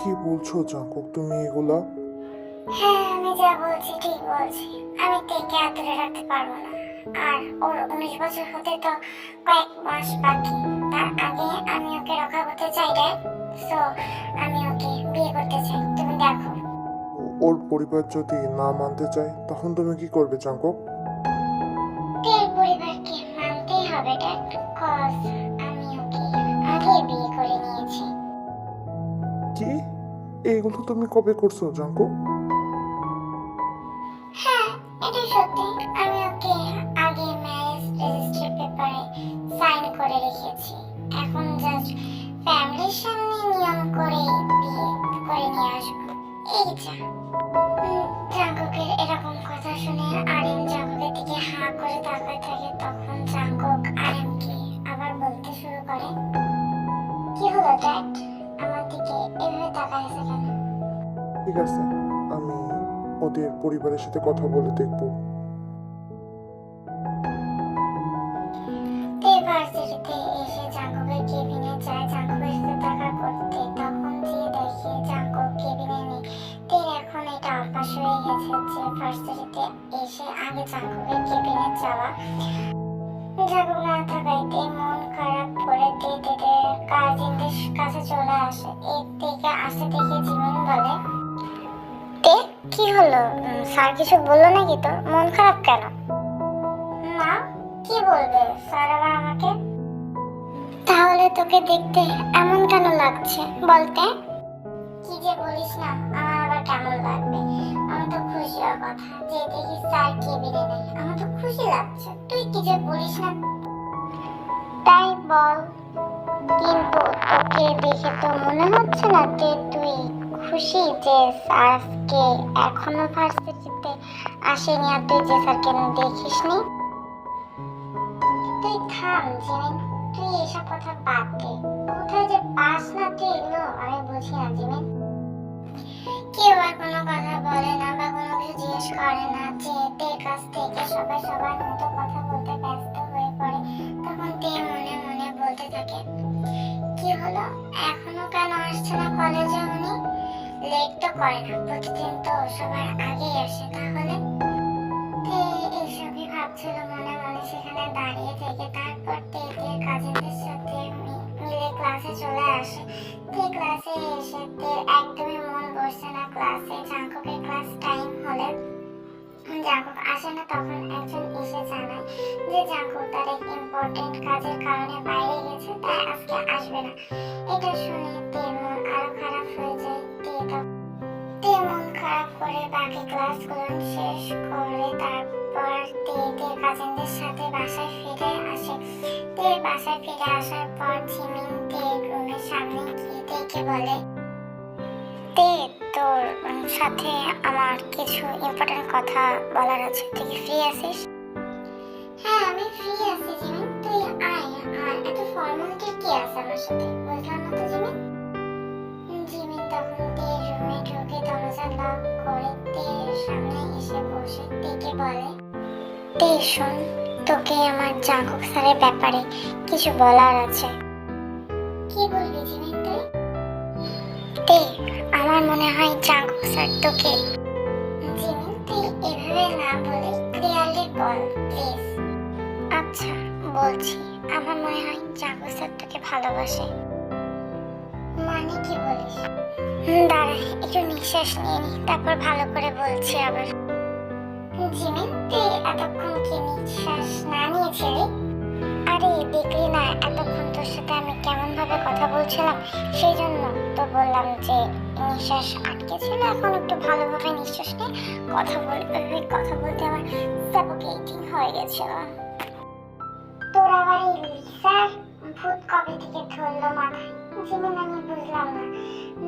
কি বলছো জাঙ্কুক তুমি এগুলা? হ্যাঁ আমি যা বলছি ঠিক বলছি। আমি তেকে আর ধরে রাখতে পারব না। আর ওর উনিশ বছর হতে তো কয়েক মাস বাকি। তার আগে আমি ওকে রক্ষা করতে চাই রে। সো আমি ওকে বিয়ে করতে চাই। তুমি দেখো। ওর পরিবার যদি না মানতে চায় তখন তুমি কি করবে জাঙ্কুক? তের পরিবারকে মানতেই হবে ড্যাড কজ আমি ওকে আগে বিয়ে কি? এইগুলো তুমি কবে করছ জাঙ্কুক হ্যাঁ এটা সত্যি। আমি ওকে আগে পেপারে সাইন করে রেখেছি। এখন জাস্ট ফ্যামিলির সামনে নিয়ম করে করে নিয়ে আসব। এই যা। এরকম কথা শুনে আরিম দিকে হাঁ করে তাকায় থাকে, তখন জাঙ্কুক আরিমকে আবার বলতে শুরু করে। কি হলো, ড্যাড? দিকে এভাবে তাকায় আছে কেন ঠিক আছে আমি ওদের পরিবারের সাথে কথা বলে দেখব। ভার্সিটিতে এসে জাঙ্কুকের কেবিনে যায় জাঙ্কুকের সাথে দেখা করতে তখন যে দেখে কেবিনে নেই। তের এখন এটা অভ্যাস হয়ে গেছে যে ভার্সিটিতে এসে আগে জাঙ্কুকের কেবিনে যাওয়া। জাঙ্কুক না থাকায় মন খারাপ করে তে তেদের কাজিনদের কাছে চলে আসে। এর থেকে আসতে দেখে জিমিন বলে তে কি হলো? স্যার কিছু বলল নাকি তোর? মন খারাপ কেন? না কি বলবে? স্যার আবার আমাকে? তাহলে তোকে দেখতে এমন কেন লাগছে? বলতে কি যে বলিস না আমার আবার কেমন লাগবে? আমি তো খুশি হওয়ার কথা। যে দেখি স্যার কেবিনে নেই। আমার তো খুশি লাগছে। তুই কি যে বলিস না? তাই বল। কিন্তু তোকে দেখে তো মনে হচ্ছে না যে তুই খুশি যে স্যার আজকে এখনও ভার্সিটিতে আসেনি আর তুই যে স্যারকে দেখিসনি? তুই থাম, জিমিন। তুই এসব কথা বাদ দে। কোথায় যে পাস না তুই? এগুলো আমি বুঝি না, জিমিন। কেউ আর কোনো কথা বলে না বা কোনো কিছু জিজ্ঞেস করে না। যে তে কাছ থেকে সবাই সবার মতো কথা বলতে ব্যস্ত হয়ে পড়ে, তখন তে মনে মনে বলতে থাকে, কি হলো? এখনও কেন আসছে না কলেজে উনি? লেট তো করে না, প্রতিদিন তো সবার আগেই আসে, তাহলে? তে এইসবই ভাবছিল মনে মনে সেখানে দাঁড়িয়ে থেকে। তারপর তে একজন এসে জানায় যে জাঙ্কুক তার এক ইম্পর্টেন্ট কাজের কারণে বাইরে গেছে, তাই আজকে আসবে না। এটা শুনে তে মন আরও খারাপ হয়ে যায়। তে তখন তে মন খারাপ করে বাকি ক্লাসগুলো শেষ করে তারপর তে তে কাজিনদের সাথে বাসায় ফিরে আসে। তে বাসায় ফিরে আসার পর জিমিন তে রুমের সামনে গিয়ে তেকে বলে, তে তোর সাথে আমার কিছু ইম্পর্টেন্ট কথা বলার আছে। তুই কি ফ্রি আছিস? হ্যাঁ আমি ফ্রি আছি জিমিন তুই আয় আর এত ফর্মালিটি কি আছে আমার সাথে? বুঝলাম না তো জিমিন জিমিন তখন তের রুমে ঢুকে দরজা লক করে তের সামনে এসে বসে তেকে বলে তে শোন তোকে আমার জাঙ্কুক স্যারের ব্যাপারে কিছু বলার আছে। কি বলবি জিমিন তুই? তে আমার মনে হয় জাঙ্কুক স্যার তোকে। জিমিন তুই এভাবে না বলে ক্লিয়ারলি বল প্লিজ আচ্ছা বলছি, আমার মনে হয় জাঙ্কুক স্যার ভালোবাসে। মানে কি বলিস? দাঁড়া, একটু নিঃশ্বাস নিয়ে নি, তারপর ভালো করে বলছি আবার। জিমিন তুই এতক্ষণ কি নিঃশ্বাস না নিয়েছিলি? আরে, দেখলি না, এতক্ষণ তোর সাথে আমি কেমন ভাবে কথা বলছিলাম তো বললাম যে নিঃশ্বাস আটকে ছিল এখন একটু ভালোভাবে নিঃশ্বাস নিয়ে কথা বলতে কথা বলতে আমার সাফোকেটিং হয়ে গেছিল তোর আবার এই লিসার ভূত কবে থেকে ধরলো মাথায়? জিমিন আমি বুঝলাম না।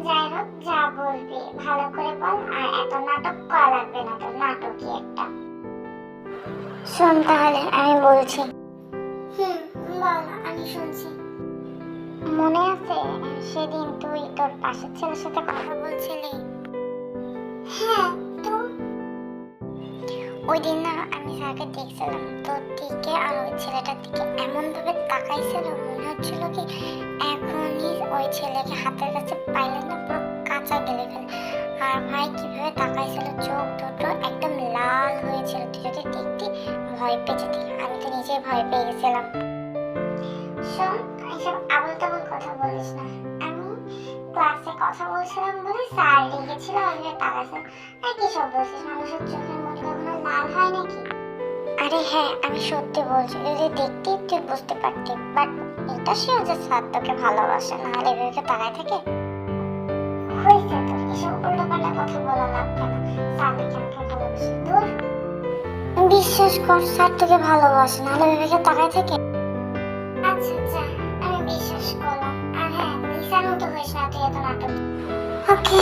যাই হোক যা বলবি। ভালো করে বল আর এত নাটক করা লাগবে না তোর নাটকই একটা। শোন তাহলে আমি বলছি। হুম বল আমি শুনছি। মনে আছে সেদিন তুই তোর পাশের ছেলের সাথে কথা বলছিলি? হ্যাঁ তো? ওই দিন না আমি স্যারকে দেখছিলাম তোর দিকে আর ওই ছেলেটার দিকে এমন ভাবে তাকাইছিল, মনে হচ্ছিল কি এখনই ওই ছেলেকে হাতের কাছে পাইলে না, পুরো কাঁচা গেলে ফেলে। আর ভাই কীভাবে তাকাইছিল, চোখ দুটো একদম লাল হয়েছিল, তুই যদি দেখতে, ভয় পেয়ে আমি তো নিজে ভয় পেয়ে গেছিলাম। শোন বলছিলাম বলে স্যার রেগেছিল আমি তাকাইছিলাম আর কি সব বলছিস? মানুষের চোখের মধ্যে কখনো লাল হয় নাকি? আরে হ্যাঁ আমি সত্যি বলছি যদি দেখতি তুই বুঝতে পারতি বাট এটা সে যে স্যার তোকে ভালোবাসে না হলে এভাবে তাকায় থাকে। হয়েছে তোর এসব উল্টোপাল্টা কথা বলা লাগবে না স্যার নাকি আমাকে ভালোবাসে? দূর। বিশ্বাস কর স্যার তোকে ভালোবাসে না হলে এভাবে তাকায় থাকে। আচ্ছা আচ্ছা আমি বিশ্বাস করলাম। হ্যাঁ মতো হইস এত নাটক। ওকে।